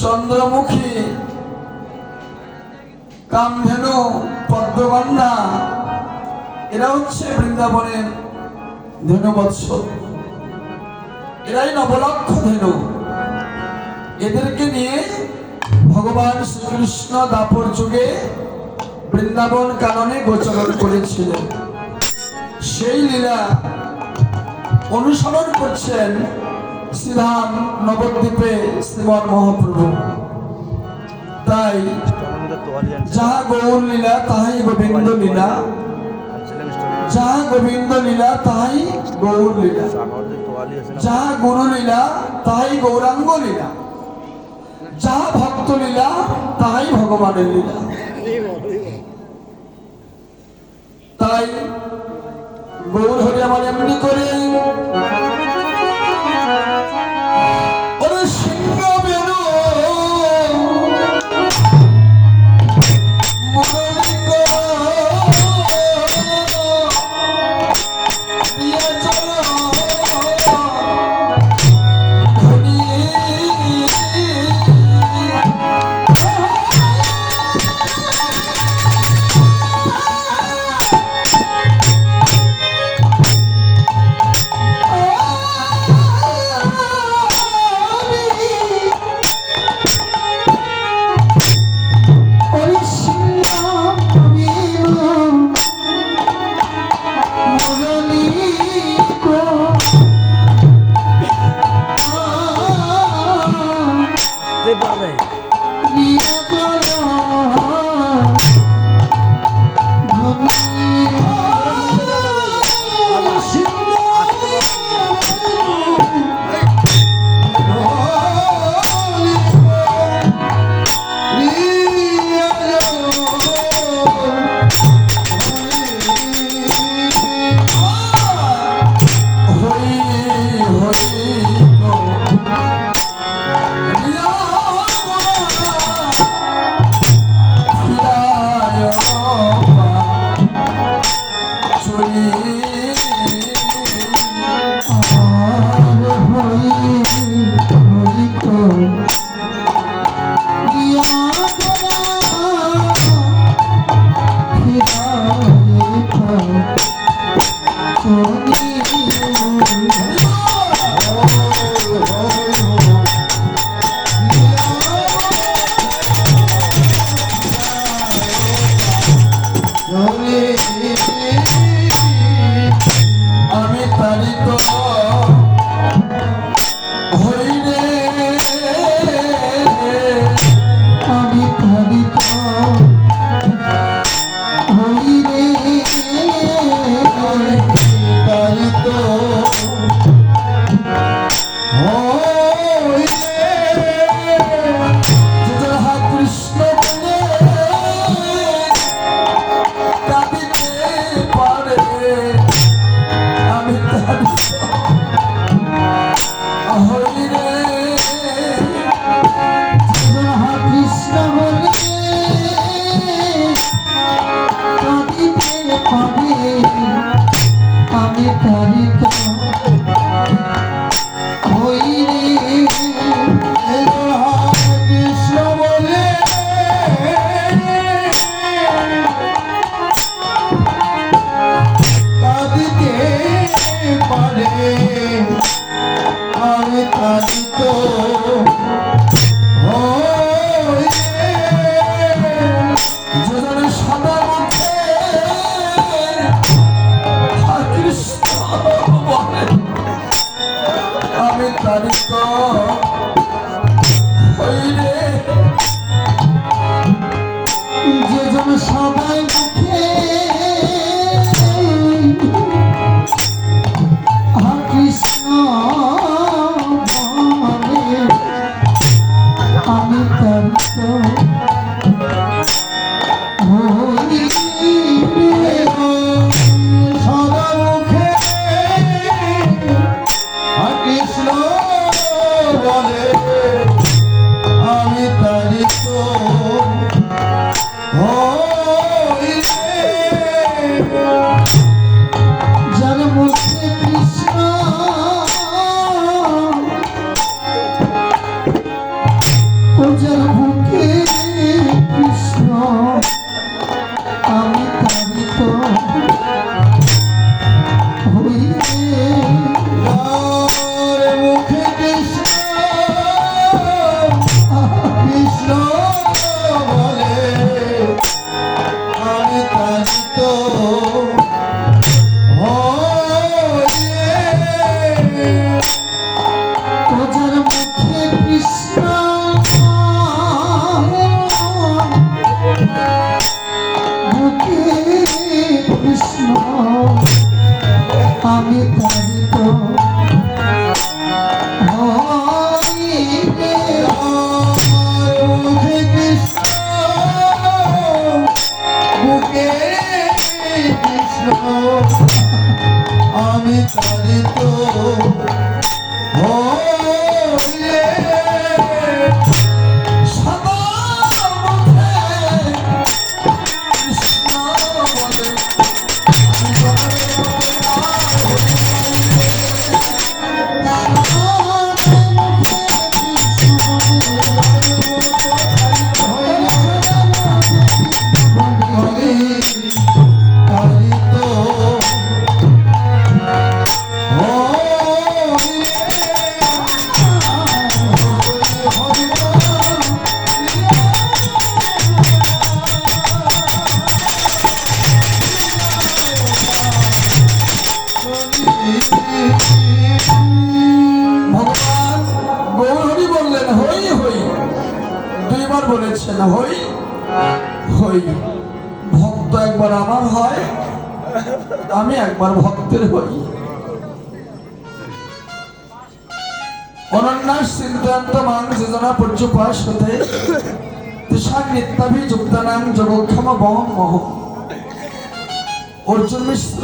চন্দ্রমুখী, কামধেনু পদ্মকন্যা এরা হচ্ছে বৃন্দাবনের ধেনুবৎস এরাই নবলক্ষ ধেনু। এদেরকে নিয়ে ভগবান শ্রীকৃষ্ণ দাপর যুগে বৃন্দাবন কাননে গোচরণ করেছিলেন। সেই লীলা অনুসরণ করছেন শ্রীধাম নবদ্বীপে শ্রীমন মহাপ্রভু। তাই যাহা গৌর লীলা, তাহাই গোবিন্দ লীলা। যাহা গোবিন্দ লীলা, তাহাই গৌর লীলা। যাহা গুরু লীলা, তাহাই গৌরাঙ্গ লীলা। যাহা ভক্ত লীলা, তাহাই ভগবানের লীলা। তাই গৌর হরি আমার এমনি করে। আর আমি দুইবার বলেছেন হই হই, ভক্ত একবার আমার হয়, আমি একবার ভক্তের হই। অনন্যাস সিদ্ধান্ত যোজনা হতে তুষার নিত্যাভি যুক্তানাং যোগক্ষম বহম মহ। অর্জুন মিশ্র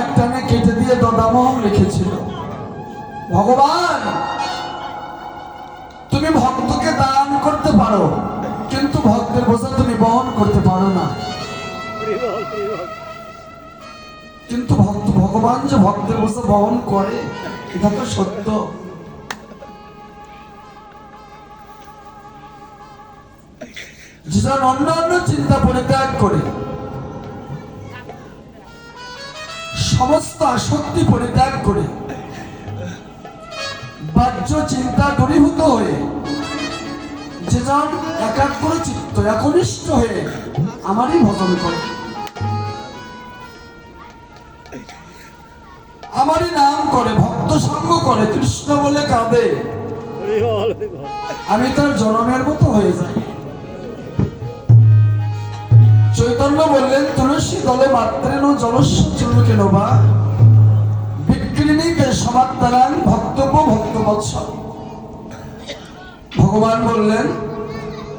একটানে কেটে দিয়ে দদামহম লিখেছিল। ভগবান! তুমি ভক্তকে দান করতে পারো, কিন্তু ভক্তের বোঝা তুমি বহন করতে পারো না। কিন্তু ভক্ত ভগবান যে ভক্তের বোঝা বহন করে, এটা তো সত্য। যেজন অন্য অন্য চিন্তা পরিত্যাগ করে, সমস্ত আসক্তি পরিত্যাগ করে, বাহ্য চিন্তা দূরীভূত হয়ে যেজন একাগ্র চিত্ত একনিষ্ঠ হয়ে আমারই ভজন করে। আমারই নাম করে, ভক্ত সঙ্গ করে কৃষ্ণ বলে কাঁদে। আমি তার জনমের মতো হয়ে যাই। চৈতন্য বললেন, তুলসী দলে মাত্রেন জলস্য চুলুকে নবা বিক্রিণীকে সমাত্তারাং ভক্তব্য ভক্তবৎসল ভগবান বললেন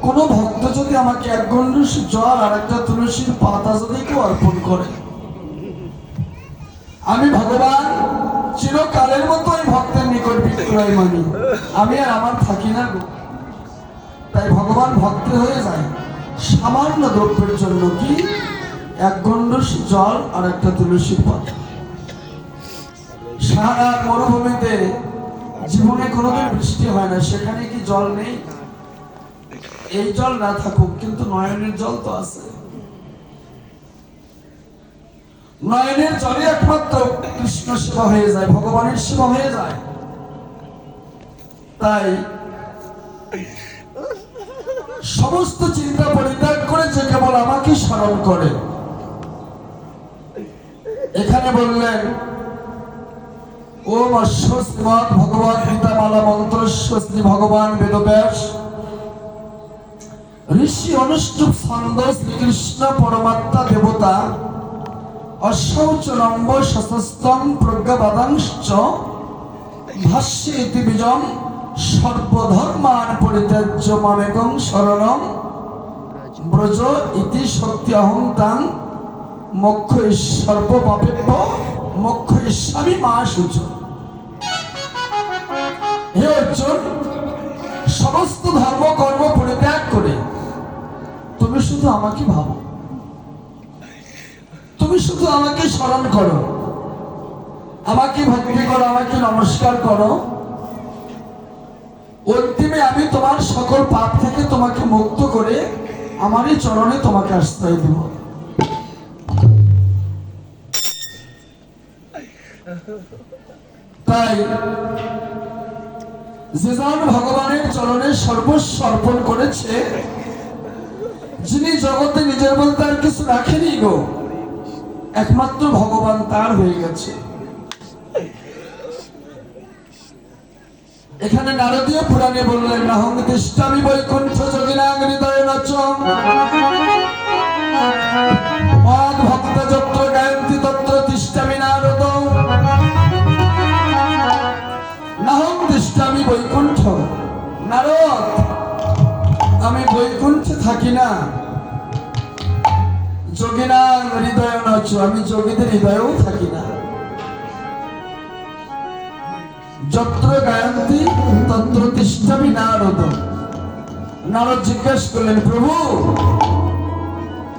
কোন ভক্ত যদি আমাকে এক গণ্ডুষ জল আর একটা তুলসীর পাতা যদি কেউ অর্পণ করে, আমি ভগবান চিরকালের মতো ওই ভক্তের নিকট বিক্রয় মানি। আমি আর আমার থাকি না গো। তাই ভগবান ভক্তের হয়ে যায়। সামান্য দ্রব্যের জন্য কি? এক গণ্ডুষ জল আর একটা তুলসীর পাতা। সারা মরুভূমিতে জীবনে কোনোদিন বৃষ্টি হয় না। সেখানে কি জল নেই? এই জল না থাকুক, কিন্তু নয়নের জল তো আছে। নয়নের জলে একমাত্র কৃষ্ণ সেবা হয়ে যায়, ভগবানের সেবা হয়ে যায়। তাই সমস্ত চিন্তা পরিত্যাগ করে যে কেবল আমাকে স্মরণ করে। এখানে বললেন, ওম অশ্ব ভগবান গীতামালা মন্ত্র ভগবান বেদব্যাস ঋষি অনুষ্ঠুপ ছন্দ শ্রীকৃষ্ণ পরমাত্মা দেবতা অশৌচ নম্ব সশস্তম প্রজ্ঞাবাদাংশ ভাষ্যে ইতি বীজম সর্বধর্মান পরিত্যাজ্য মামেকং শরণম, ব্রজ ইতি শক্তি অহংতাং মোক্ষ সর্বপাপেভ্য মোক্ষ স্বামী মা সূচ। হে অর্জুন, সমস্ত ধর্ম কর্ম পরিত্যাগ করে তুমি শুধু আমাকে ভাবো। তুমি শুধু আমাকে স্মরণ করো। আমাকে ভক্তি করো, আমাকে নমস্কার করো। অন্তিমে আমি তোমার সকল পাপ থেকে তোমাকে মুক্ত করে আমারই চরণে তোমাকে আশ্রয় দেব। তাই যে জন ভগবানের চরণে সর্বস্ব অর্পণ করেছে যিনি জগতে নিজের বলতে আর কিছু রাখেনি গো, একমাত্র ভগবান তার হয়ে গেছে। এখানে নারদীয় পুরাণে বললেন, নাহং তিষ্ঠামি বৈকুণ্ঠ যোগিনাং হৃদয় ভক্ত যত্র গায়ন্তি তত্র নারদ। বৈকুণ্ঠ। নারদ, আমি বৈকুণ্ঠে থাকি না হৃদয় আমি যোগীদের হৃদয়েও থাকি না যত্র তত্র তিষ্ঠামি নারদ। নারদ জিজ্ঞেস করলেন, প্রভু,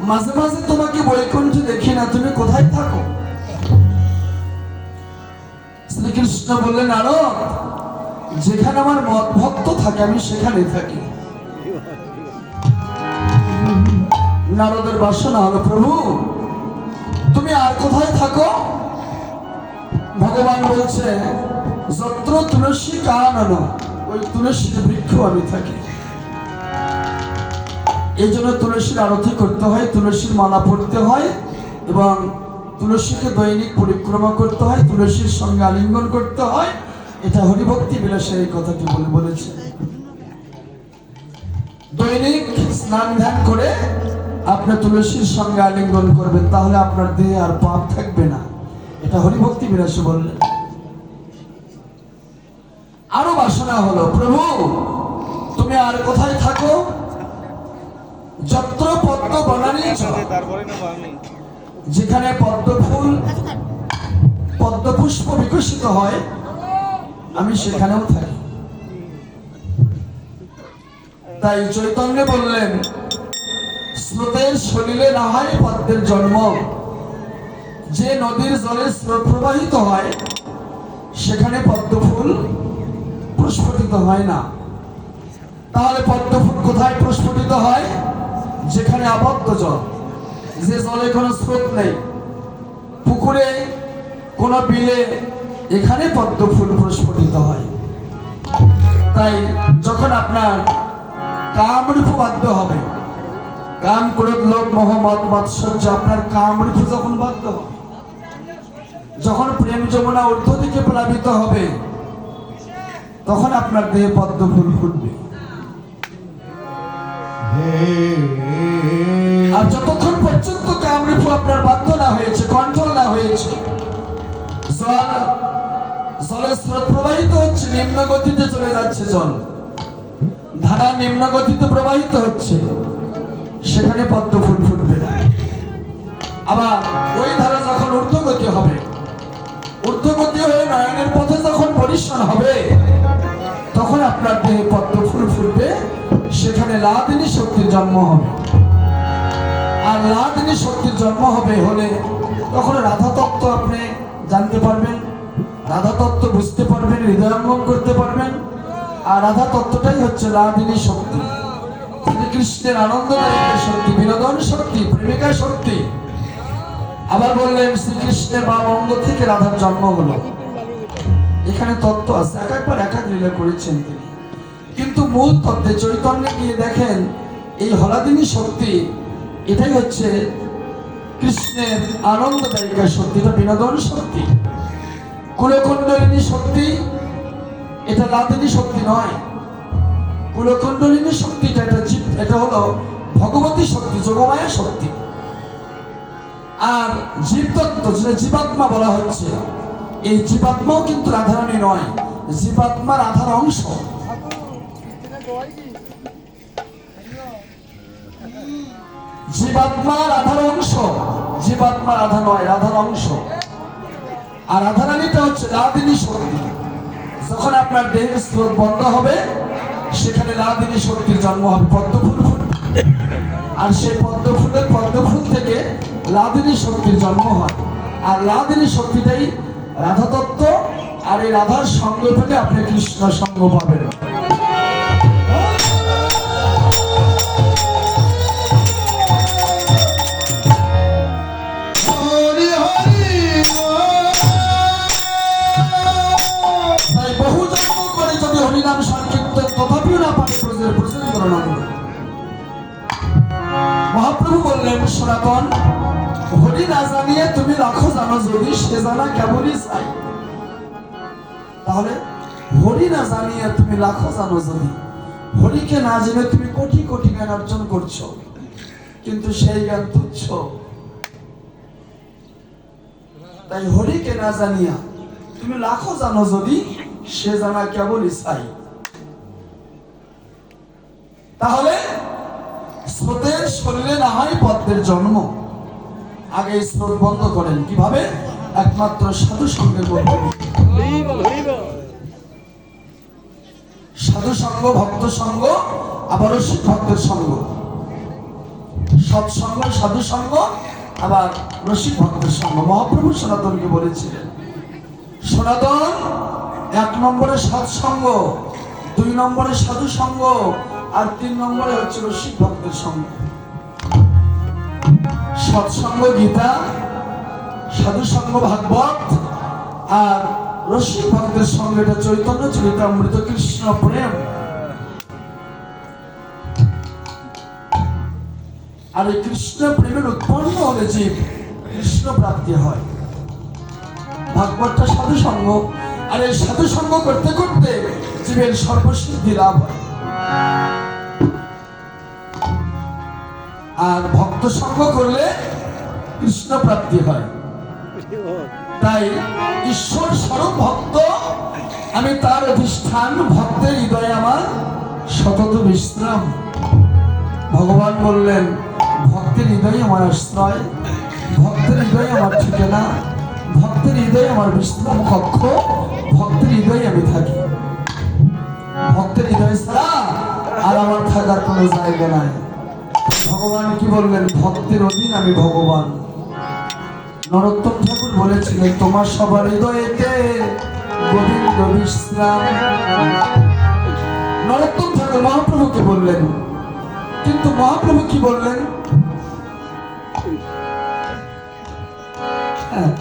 মাঝে মাঝে তোমাকে বৈকুণ্ঠে দেখি না, তুমি কোথায় থাকো? শ্রীকৃষ্ণ বললেন, নারদ, যেখানে আমার মত ভক্ত থাকে, আমি সেখানে থাকি। নারদের বাসনা হলো প্রভু, তুমি আর কোথায় থাকো? ভগবান বলছে, যত্র তুলসী কানন, ওই তুলসীর বৃক্ষ আমি থাকি। এই জন্য তুলসীর আরতি করতে হয়, তুলসীর মালা পড়তে হয় এবং তুলসীকে দৈনিক পরিক্রমা করতে হয়, তুলসীর সঙ্গে আলিঙ্গন করতে হয়। এটা হরিভক্তি বিলাসের এই কথাটি বলে বলেছে। দৈনিক স্নান ধ্যান করে আপনি তুলসীর সঙ্গে আলিঙ্গন করবেন, তাহলে আপনার দেহে আর পাপ থাকবে না। এটা হরিভক্তি বিলাসে বললেন। আরও বাসনা হলো, প্রভু, তুমি আর কোথায় থাকো? যত্র পদ্ম আমি যেখানে পদ্ম ফুল পদ্ম পুষ্প বিকশিত হয়, আমি সেখানেও থাকি। তাই চৈতন্য বললেন স্রোতের সলিলে না হয় পদ্মের জন্ম। যে নদীর জলে স্রোত প্রবাহিত হয়, সেখানে পদ্ম ফুল প্রস্ফুটিত হয় না। তাহলে পদ্ম ফুল কোথায় প্রস্ফুটিত হয়? যেখানে আবদ্ধ জল। যে জলে কোনো স্রোত নেই। পুকুরে, কোনো বিলে, এখানে পদ্ম ফুল প্রস্ফুটিত হয়। তাই যখন আপনার কামরূপ বাধ্য হবে কাম ক্রোধ লোক মোহাম্মদ মাৎসর্য, আপনার কামরূপ যখন বাধ্য হবে, যখন প্রেম যমুনা ঊর্ধ্ব দিকে প্লাবিত হবে, তখন আপনার দেহে পদ্ম ফুল ফুটবে। আর যতক্ষণ পর্যন্ত কামরূপ আপনার বাধ্য না হয়েছে, কন্ট্রোল না হয়েছে, জল, জলের স্রোত প্রবাহিত হচ্ছে, নিম্ন গতিতে চলে যাচ্ছে জল। ধারা নিম্ন গতিতে প্রবাহিত হচ্ছে। সেখানে পদ্ম ফুল ফুটবে না। আবার ওই ধারা যখন ঊর্ধ্বগতি হবে, ঊর্ধ্বগতি হয়ে নয়নের পথে যখন পরিশ্রম হবে, তখন আপনার দেহে পদ্ম ফুল ফুটবে, সেখানে লাদিনী শক্তির জন্ম হবে। আর লাদিনী শক্তির জন্ম হবে হলে তখন রাধা তত্ত্ব আপনি জানতে পারবেন রাধা তত্ত্ব বুঝতে পারবেন, হৃদয়ঙ্গম করতে পারবেন, আর রাধা তত্ত্বটাই হচ্ছে লাদিনী শক্তি। শ্রীকৃষ্ণের আনন্দদায়ক শক্তি, বিনোদন শক্তি প্রেমিকা শক্তি। আবার বললেন, শ্রীকৃষ্ণের বাম অঙ্গ থেকে রাধার জন্ম হলো। এখানে তত্ত্ব আছে, এক একবার এক এক লীলা করেছেন তিনি। কিন্তু মূল তত্ত্বে চৈতন্যে গিয়ে দেখেন, এই হলাদিনী শক্তি, এটাই হচ্ছে কৃষ্ণের আনন্দদায়িকা শক্তি, এটা বিনোদন শক্তি। কুলকুণ্ডলিনী শক্তি, এটা লাদিনী শক্তি নয়। কুলকুণ্ডলিনী শক্তিটা এটা হলো ভগবতী শক্তি, যোগমায়া শক্তি। আর জীবতত্ত্ব, যেটা জীবাত্মা বলা হচ্ছে, এই জীবাত্মাও কিন্তু রাধারানী নয়, জীবাত্মা রাধার অংশ। জীবাত্মা রাধার অংশ, জীবাত্মা রাধা নয়, রাধার অংশ। আর রাধারানীটা হচ্ছে লাদিনী শক্তি। যখন আপনার দেহের স্রোত বন্ধ হবে সেখানে লাদিনী শক্তির জন্ম হবে পদ্মফুল আর সেই পদ্মফুলের পদ্মফুল থেকে লাদিনী শক্তির জন্ম হয়। আর লাদিনী শক্তিটাই রাধা তত্ত্ব আর এই রাধার সঙ্গ থেকে আপনি কৃষ্ণ সঙ্গ পাবেন। মহাপ্রভু বললেন সনাতন হরি না জানিয়ে তুমি লাখো জানো যদি সে জানা কেমনই চাই তাহলে হরি না জানিয়ে তুমি জানো যদি। হরিকে না জেনে তুমি কোটি কোটি জ্ঞান অর্জন করছ। কিন্তু সেই জ্ঞান তুচ্ছ। তাই হরিকে না জানিয়া তুমি লাখো জানো যদি সে জানা কেবলই চাই তাহলে স্রোতের শরীরে না হয় পদ্মের জন্ম। আগে স্রোত বন্ধ করেন। কীভাবে? একমাত্র সাধু মধ্যে সাধু সঙ্গ, ভক্ত সঙ্গ আবার রসিক ভক্তের সঙ্গ সৎসঙ্গ সাধু সঙ্গ, আবার রসিক ভক্তের সঙ্গ। মহাপ্রভু সনাতনকে বলেছিলেন, সনাতন এক নম্বরে সৎসঙ্গ দুই নম্বরে সাধু সঙ্গ আর তিন নম্বরে হচ্ছে রসিক ভক্তের সঙ্গ। সৎসঙ্গ, গীতা সাধু সঙ্গ ভাগবত, আর রসিক ভক্তের সঙ্গে এটা চৈতন্য, চরিতামৃত, কৃষ্ণ প্রেম। আর এই কৃষ্ণ প্রেমের উৎপন্ন হলে জীব কৃষ্ণ প্রাপ্তি হয়, ভাগবতটা সাধু সঙ্গ আর এই সাধু সঙ্গ করতে করতে জীবের সর্বসিদ্ধি লাভ হয়। আর ভক্ত সঙ্গ করলে কৃষ্ণ প্রাপ্তি হয়। তাই ঈশ্বর স্বরূপ ভক্ত, আমি তার অধিষ্ঠান ভক্তের হৃদয়ে আমার সতত বিশ্রাম। ভগবান বললেন, ভক্তের হৃদয়ে আমার আশ্রয়, ভক্তের হৃদয়ে আমার ঠিকানা, ভক্তের হৃদয়ে আমার বিশ্রাম কক্ষ, ভক্তের হৃদয়ে আমি থাকি। ভক্তের হৃদয় ছাড়া আর আমার থাকার কোনো জায়গা নাই। ভগবান কি বললেন? ভক্তের অধীন আমি ভগবান। নরোত্তম ঠাকুর বলেছিলেন তোমার সবার হৃদয়েতে গোবিন্দ বিশ্রাম। নরোত্তম ঠাকুর মহাপ্রভুকে বললেন, কিন্তু মহাপ্রভু কি বললেন? হ্যাঁ।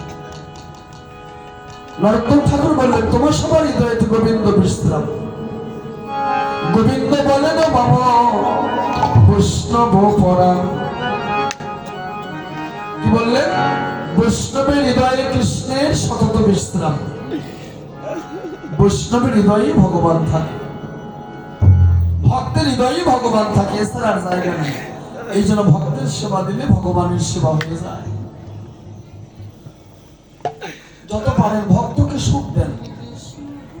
নরোত্তম ঠাকুর বললেন, তোমার সবার হৃদয়েতে গোবিন্দ বিশ্রাম। গোবিন্দ বলেন বাবা বৈষ্ণব পরাণ কি বললেন? বৈষ্ণবের হৃদয়ে কৃষ্ণের সতত বিশ্রাম। বৈষ্ণবের হৃদয়ে ভগবান থাকে। ভক্তের হৃদয়ে ভগবান থাকে, এছাড়া আর জায়গা নেই। এই জন্য ভক্তের সেবা দিলে ভগবানের সেবা হয়ে যায়। যত পারেন, ভক্তকে সুখ দেন।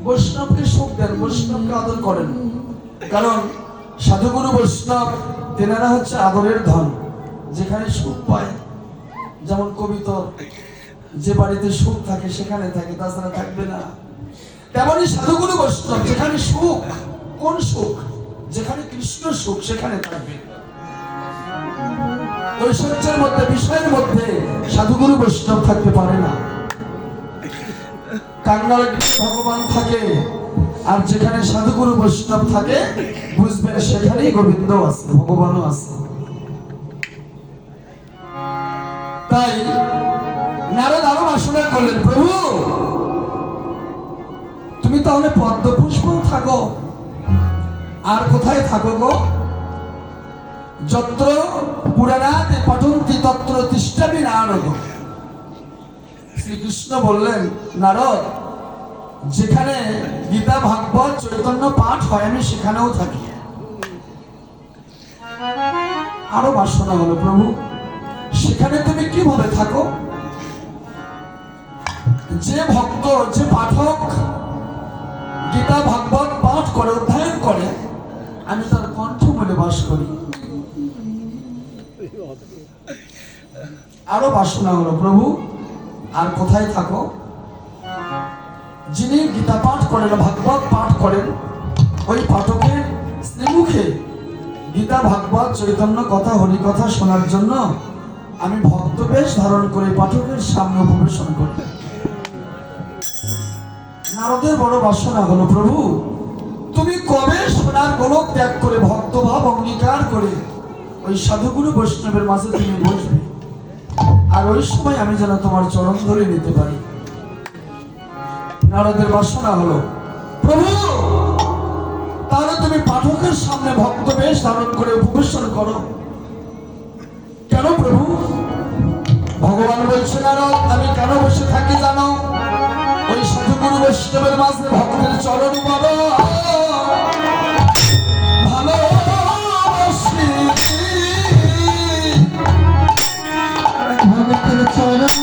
বৈষ্ণবকে সুখ দেন, বৈষ্ণবকে আদর করেন। কারণ সাধুগুরু বৈষ্ণব তেনারা হচ্ছে আদরের ধন, যেখানে সুখ পায়। যেমন কবিতর যে বাড়িতে সুখ থাকে, সেখানে থাকে, তাছাড়া থাকবে না। তেমনই সাধুগুরু বৈষ্ণব যেখানে সুখ, কোন সুখ? যেখানে কৃষ্ণ সুখ, সেখানে থাকবে। ঐশ্বর্যের মধ্যে, বিষয়ের মধ্যে সাধুগুরু বৈষ্ণব থাকতে পারে না। কাঙ্গাল ভগবান থাকে আর যেখানে সাধুগুরু বৈষ্ণব থাকে বুঝবেন সেখানেই গোবিন্দ আছে, ভগবানও আছে। তাই নারদ আরও বাসনা করলেন প্রভু, তুমি তাহলে পদ্ম পুষ্প থাকো। আর কোথায় থাকো গো? যত্র পুরাণাতে পঠন্তি তত্র তিষ্ঠাবি নারদ শ্রীকৃষ্ণ বললেন, নারদ যেখানে গীতা ভাগবত চৈতন্য পাঠ হয়, আমি সেখানেও থাকি। আরও বাসনা হলো, প্রভু, সেখানে তুমি কি কীভাবে থাকো? যে ভক্ত, যে পাঠক গীতা ভাগবত পাঠ করে, অধ্যয়ন করে, আমি তার কণ্ঠ মনে বাস করি। আরও বাসনা হলো, প্রভু, আর কোথায় থাকো? যিনি গীতা পাঠ করেন, ভাগবত পাঠ করেন, ওই পাঠকের শ্রীমুখে গীতা, ভাগবত, চৈতন্য কথা হরি কথা শোনার জন্য আমি ভক্ত বেশ ধারণ করে পাঠকের সামনে উপবেশন করি। নারদের বড় বাসনা হলো, প্রভু, তুমি কবে সোনার গোলক ত্যাগ করে ভক্তভাব অঙ্গীকার করে ওই সাধুগুরু বৈষ্ণবের মাঝে তুমি বসবে? আর ওই সময় আমি যেন তোমার চরণ ধরে নিতে পারি। নারদের বাসনা হলো, প্রভু, তাহলে তুমি পাঠকের সামনে ভক্ত বেশ ধারণ করে উপবেশন করো। কেন প্রভু? ভগবান বলছে, নারদ, আমি কেন বসে থাকি জানো? ওই সাধুগুরু বৈষ্ণবের মাঝে ভক্তের চরণ ভালোবাসি ভক্তের চরণ